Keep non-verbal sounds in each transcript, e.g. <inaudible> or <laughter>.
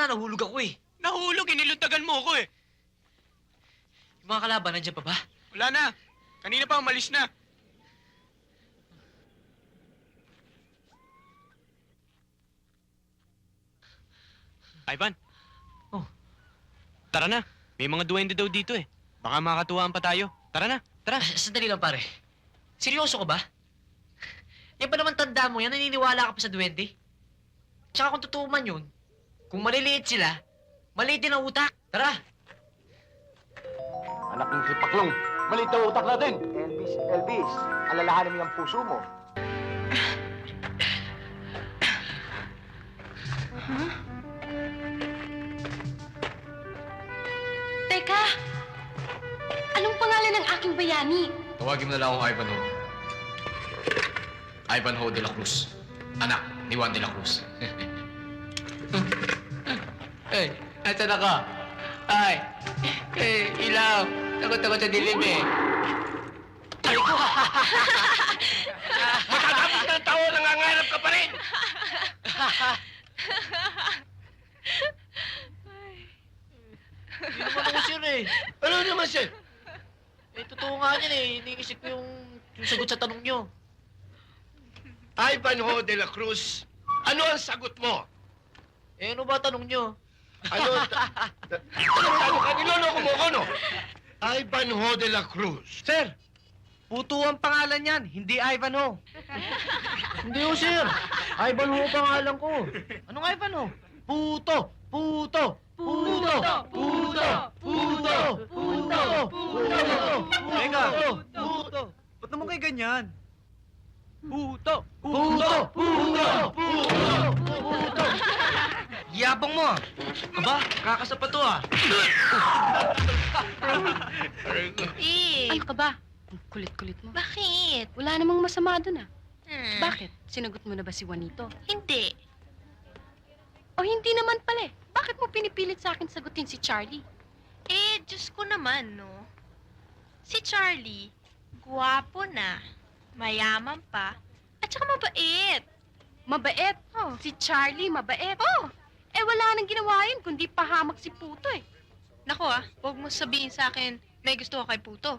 na, nahulog ako eh. Nahulog, iniluntagan mo ako eh. Yung mga kalaban, nandiyan pa ba? Wala na. Kanina pa umalis na. Ivan. Oh. Tara na. May mga duwende daw dito eh. Baka makatuwaan pa tayo. Tara na. Tara. Ah, sandali lang pare. Seryoso ka ba? Yan pa naman tanda mo, yan naniniwala ka pa sa duwende. Tsaka kung totoo man yun, kung maliliit sila, maliit din ang utak. Tara! Anak ng sipaklong, maliit daw utak natin. Elvis, Elvis, alalahanin mo yung puso mo. Teka! Anong pangalan ng aking bayani? Tawagin mo na lang akong Ivanhoe. Ivanhoe de la Cruz. Anak ni Juan de la Cruz. <laughs> Ay, asa na ka? Ay, eh, ilaw. Takot-takot sa dilim eh. Ay ko! <laughs> Matatapos ng tao, nangangarap ka pa rin. Hindi naman ako sure eh. Ano naman siya? Eh, totoo nga yan eh. Iniisip ko yung, yung sagot sa tanong nyo. Ivanhoe de la Cruz, ano ang sagot mo? Eh, ano ba tanong nyo? Ano? ano ka? Niloloko mo ko, no? Ivanhoe de la Cruz. Sir, Puto ang pangalan yan, hindi Ivanhoe. Hindi ko sir. Ivan ho pangalan ko. Anong Ivanhoe? Puto! Puto! Puto! Puto! Puto! Puto! Puto! Teka! Puto! Ba't naman kayo ganyan? Puto! Puto! Puto! Puto! Puto! Yabang mo! ah. Aba, kakasapa to ah. Eh, ano ka ba? Ang kulit-kulit mo. Bakit? Wala namang masama dun ah. Bakit? Sinagot mo na ba si Juanito? Hindi. O hindi naman pala eh. Bakit mo pinipilit sa akin sagutin si Charlie? Eh, Diyos ko naman, no? Si Charlie, guwapo na, mayaman pa, at saka mabait. Mabait. Oh. Si Charlie, mabait. Oh! Eh wala nang ginawa yun kundi pahamak si Puto eh. Nako ah, huwag mo sabihin sa akin, may gusto ko kay Puto.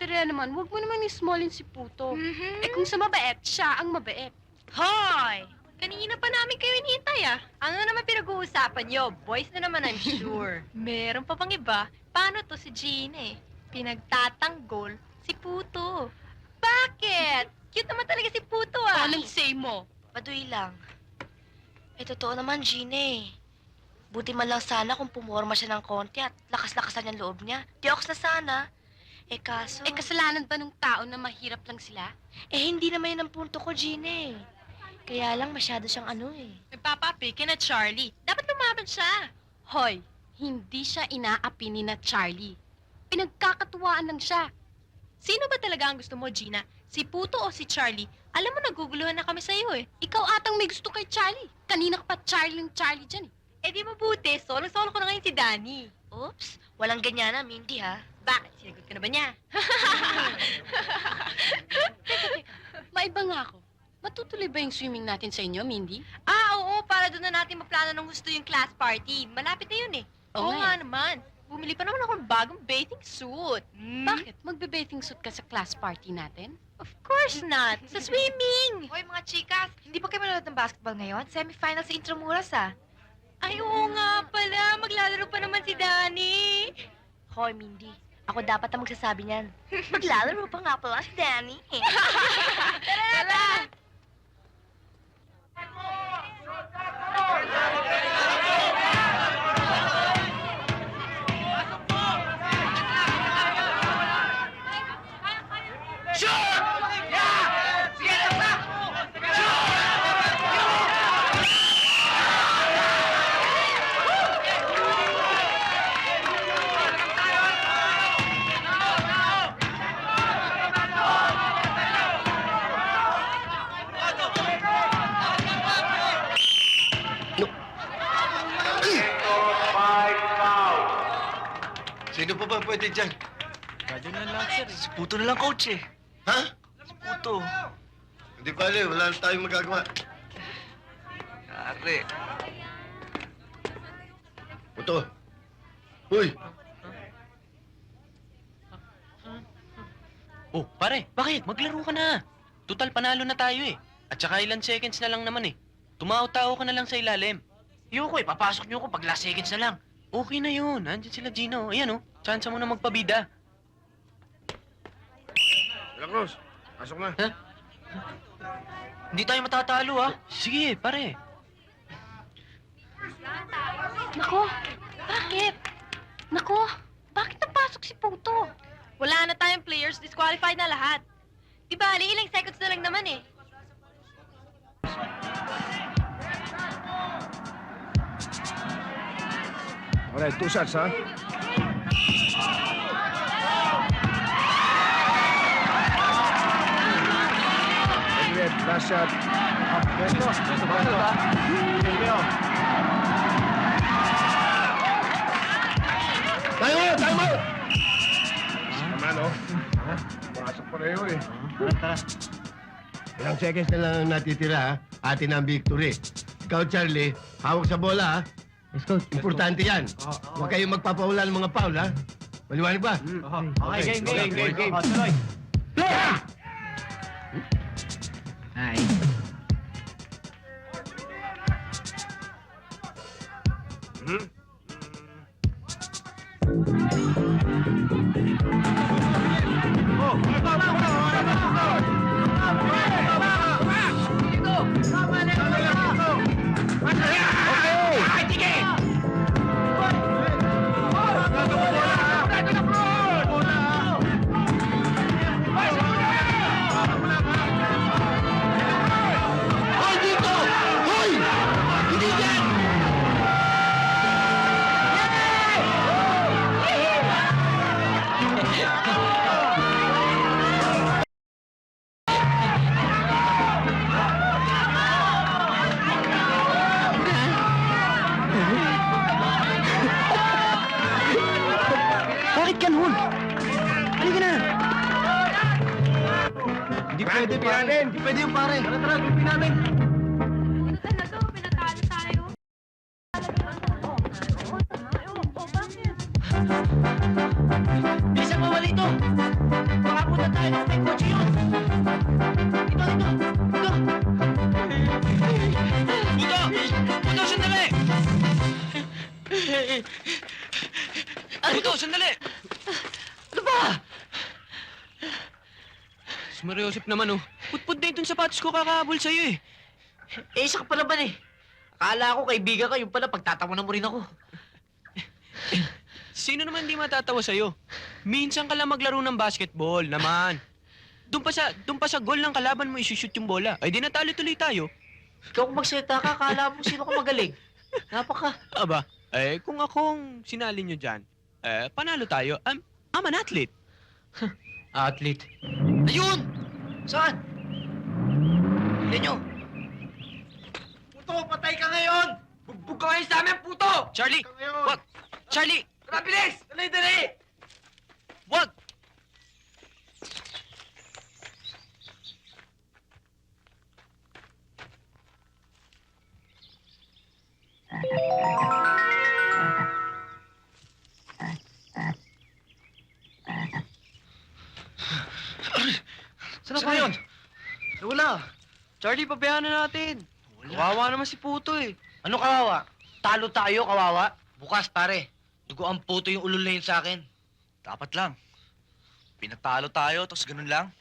Tara naman, wag mo naman ismallin si Puto. Mhm. Eh kung sa mabait, siya ang mabait. Hoy! Kanina pa namin kayo inihintay ah. Ano naman pinag-uusapan nyo? Boys na naman, I'm <laughs> sure. Meron pa pang iba. Paano to si Gina eh? Pinagtatanggol si Puto. Bakit? Cute naman talaga si Puto ah. Anong say mo? Paduy lang. Eh, totoo naman, Gina eh. Buti man lang sana kung pumorma siya ng konti at lakas-lakasan yung loob niya. Di ako na sana. Eh, kaso... Eh kasalanan ba ng tao na mahirap lang sila? eh, hindi naman yun ang punto ko, Gina eh. Kaya lang masyado siyang ano eh. Nagpapapi kina Charlie. Dapat lumaban siya. Hoy, hindi siya inaapi ni na Charlie. Pinagkakatuwaan lang siya. Sino ba talaga ang gusto mo, Gina? Si Puto o si Charlie? Alam mo, naguguluhan na kami sa'yo eh. Ikaw atang may gusto kay Charlie. Kanina ka pa Charlie yung Charlie dyan eh. Eh di mabuti, solo-solo ko na ngayon si Danny. Oops, walang ganyan na, Mindy ha. Bakit? Sinagot ka na ba niya? <laughs> Maiba nga ako. Matutuloy ba yung swimming natin sa inyo, Mindy? Ah, oo, para doon na natin maplano ng gusto yung class party. Malapit na yun eh. Oo nga nga naman. Bumili pa naman ako ng bagong bathing suit. Hmm? Bakit? Magbe-bathing suit ka sa class party natin? Of course not. Sa <laughs> swimming. Hoy mga chikas, hindi pa kayo manonood ng basketball ngayon? Semifinal sa Intramuras ah. Ay, oo nga pala. Maglalaro pa naman si Danny. Hoy, Mindy. Ako dapat ang magsasabi niyan. <laughs> Maglalaro pa nga pala si Danny. <laughs> Tara! Sino Puto na lang, coach eh. Ha? Si Puto. Hindi pala, wala na tayong magagawa. Yari. Puto. Uy, Oh, pare, bakit? Maglaro ka na. Total, panalo na tayo eh. At saka ilan seconds na lang naman eh. Tumao-tao ka na lang sa ilalim. Ayoko eh, papasok niyo ako pag last seconds na lang. Okay na yun. Andiyan sila Gino. Ayan oh. Chance mo na magpabida. De La Cruz, pasok na. Hindi tayo matatalo ha. Sige, pare. Nako, bakit? Nako, bakit napasok si Puto? Wala na tayong players, disqualified na lahat. Di ba, ilang seconds na lang naman eh. Alright, two shots, ha? Red, last shot. Beto, Beto. Beto. Time out! Time out! Naman, oh. Pumasok pareho, eh. Tara, tara. Ilang seconds na lang ang natitira, ha? Atin ang victory. Ikaw, Charlie, hawak sa bola, ha? Let's go. Importante yan. Huwag kayong magpapaulan ng mga foul, ha? Maliwanag ba? Okay, game, game, game, tuloy. Ay. Hoy, Mo, Walito! Baka punta tayo ng may kotse yun! Ito, ito! Ito! Puto! Puto, sandali! Sandali! Ano ba? Naman oh. Putput na itong sapatos ko kakahabol sa'yo eh. Eh, isa ka pa naman eh. Akala ko kaibigan ka, yung pala pagtatawanan mo rin ako. Sino naman di matatawa sa'yo? Minsan ka lang maglaro ng basketball naman. Doon pa sa, doon pa sa goal ng kalaban mo isushoot yung bola. Ay di natalo tuloy tayo. Ikaw kung magsalita ka, akala mo sino ka magaling. Napaka. Aba, eh kung akong sinali nyo dyan, eh panalo tayo. I'm, I'm an athlete. Athlete. Ayun! Saan? Yan nyo. Puto, patay ka ngayon! Bugbog ka ngayon sa amin, puto! Charlie! Wag! Charlie! Tara, bilis! Dali, dali! Wag! Saan ba yun? Wala. Charlie, pabayaan na natin. Kawawa naman si Puto eh. Ano kawawa? Talo tayo, kawawa? Bukas, pare. Dugo ang puto yung ulol na yun sa akin. Dapat lang. Pinatalo tayo, tapos ganun lang.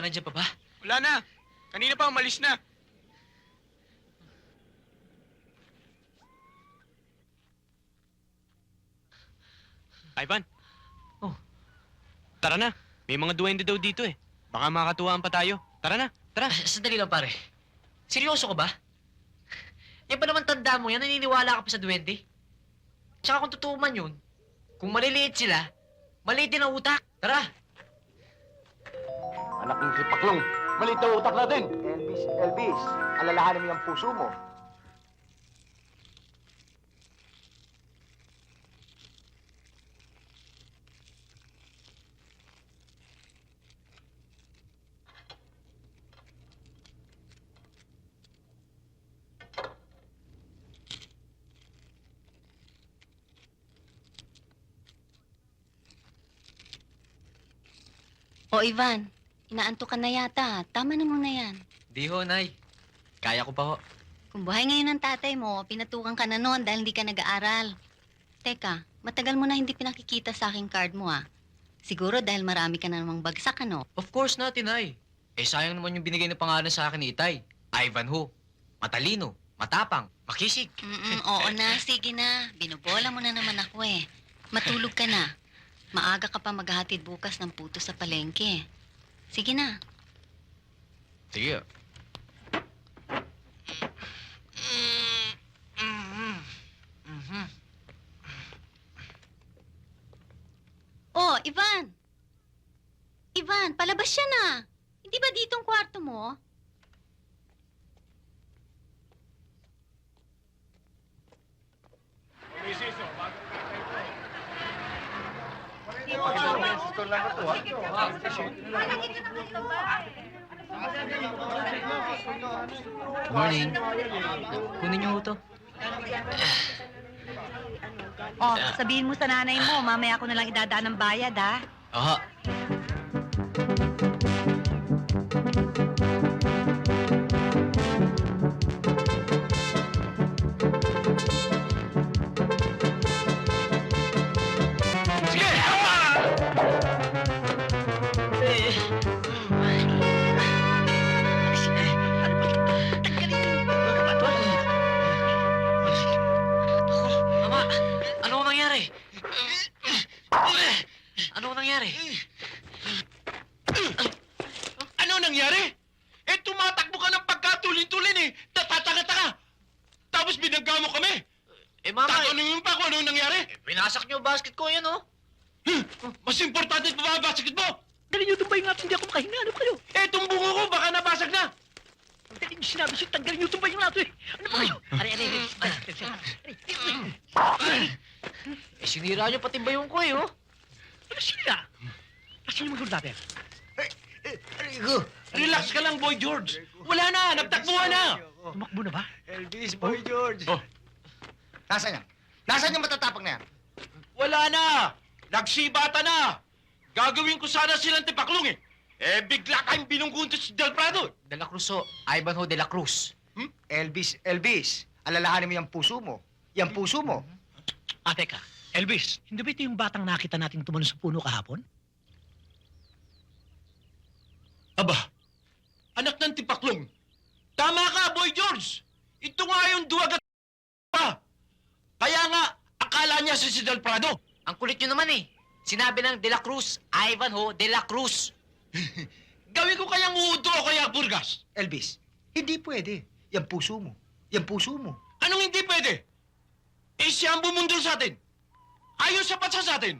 Kalaban, nandiyan pa ba? Wala na. Kanina pa, umalis na. Ivan. Oh. Tara na. May mga duwende daw dito eh. Baka makatuwaan pa tayo. Tara na. Tara. Ah, sandali lang, pare. Seryoso ka ba? Yan pa naman tanda mo yan, naniniwala ka pa sa duwende? Tsaka kung totoo man yun, kung maliliit sila, maliit din ang utak. Tara! Anak ng si Paklong, maliit na utak natin. Elvis, Elvis, alalahanin mo yung puso mo. O Ivan, inaantok ka na yata. Tama na muna yan. Di ho, Nay. Kaya ko pa ho. Kung buhay ngayon ng tatay mo, pinatukan ka na noon dahil hindi ka nag-aaral. Teka, matagal mo na hindi pinakikita sa aking card mo ah. Siguro dahil marami ka na namang bagsak ano. Of course natin, Nay. Eh, sayang naman yung binigay na pangalan sa akin ni Itay. Ivanhoe. Matalino. Matapang. Makisig. Mm oo na, <laughs> sige na. Binubola mo na naman ako eh. Matulog ka na. Maaga ka pa maghahatid bukas ng puto sa palengke. Sige na. Sige. Oh, Ivan! Ivan, palabas siya na. Hindi ba ditong kwarto mo? Good morning. Kunin niyo ho to. <sighs> Oh, sabihin mo sa nanay mo, mamaya ako na lang idadaan ng bayad, ha? Aha. Eh, sinira niyo pati ba yung ko, eh, oh. Ano sila? Kasi yung mga dati. Relax ka lang, Boy George. Wala na, nagtakbuhan na. Tumakbo na ba? Elvis, Boy George. Oh. Nasaan yan? Nasaan yung matatapang na yan? Wala na. Nagsibata na. Gagawin ko sana silang tipaklong eh. Eh, bigla kayong binunggunto si Del Prado. De La Cruz, oh. Ivanhoe de la Cruz. Elvis, Elvis, alalahanin mo yung puso mo. Yung puso mo. Ah, teka. Elvis, hindi ba ito yung batang nakita natin tumalon sa puno kahapon? Aba, anak ng tipaklong. Tama ka, Boy George. Ito nga yung duwag at pa. Kaya nga, akala niya si si Del Prado. Ang kulit niyo naman, eh. Sinabi ng de la Cruz, Ivanhoe de la Cruz. <laughs> Gawin ko kayang uudo o kaya burgas. Elvis, hindi pwede. Yung puso mo. Yung puso mo. Anong hindi pwede? Eh, siya ang bumundol sa atin. Ayaw sapat sa atin.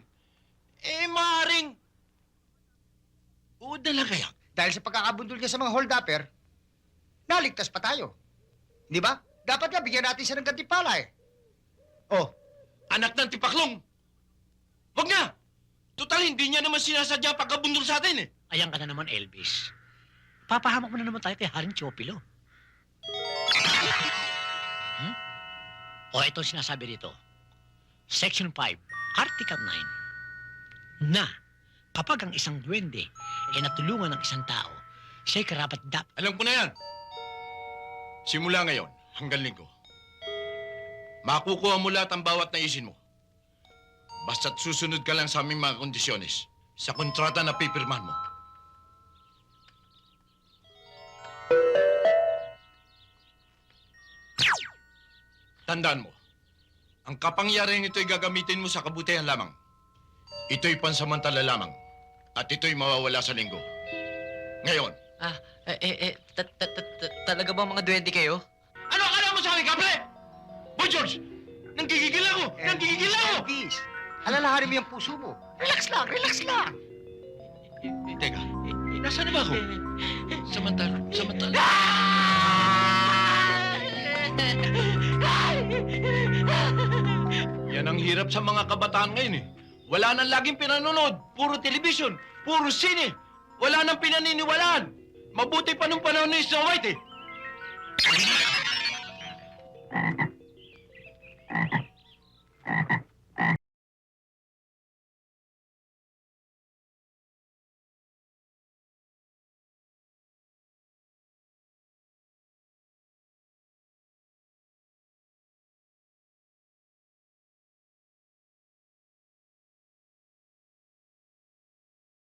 Eh, maaaring... Uod na lang kaya. Dahil sa pagkakabundol niya sa mga hold-upper, naligtas pa tayo. Di ba? Dapat nga bigyan natin siya ng gantimpala eh. Oh, Anak ng tipaklong. Wag na! Total, hindi niya naman sinasadya ang pagkabundol sa atin eh. Ayan ka na naman, Elvis. Papahamak mo na naman tayo kay Haring Chopilo. O ito ang sinasabi dito. Section 5, Article 9. Na, kapag ang isang duwende ay natulungan ng isang tao, siya'y karapat dapat Alam ko na yan. Simula ngayon, hanggang linggo. Makukuha mo lahat ang bawat naisin mo. Basta't susunod ka lang sa aming mga kondisyones. Sa kontrata na pipirmahan mo. Tandaan mo, ang kapangyarihan ito'y gagamitin mo sa kabutihan lamang. Ito'y pansamantala lamang. At ito'y mawawala sa linggo. Ngayon, Ah, eh, eh, eh, ta- ta- ta- ta- talaga bang mga duwende kayo? ano akala mo sa akin, Kaple? Boy George, nanggigigil ako! Nanggigigil ako! Elvis, alalahanin mo yung puso mo. Relax lang, relax lang. Teka, nasaan na ba ako? Samantala, samantala. <laughs> Yan ang hirap sa mga kabataan ngayon eh. Wala nang laging pinanonood. Puro television, puro sine. Wala nang pinaniniwalaan. Mabuti pa nung panahon ni Snow White eh. <laughs>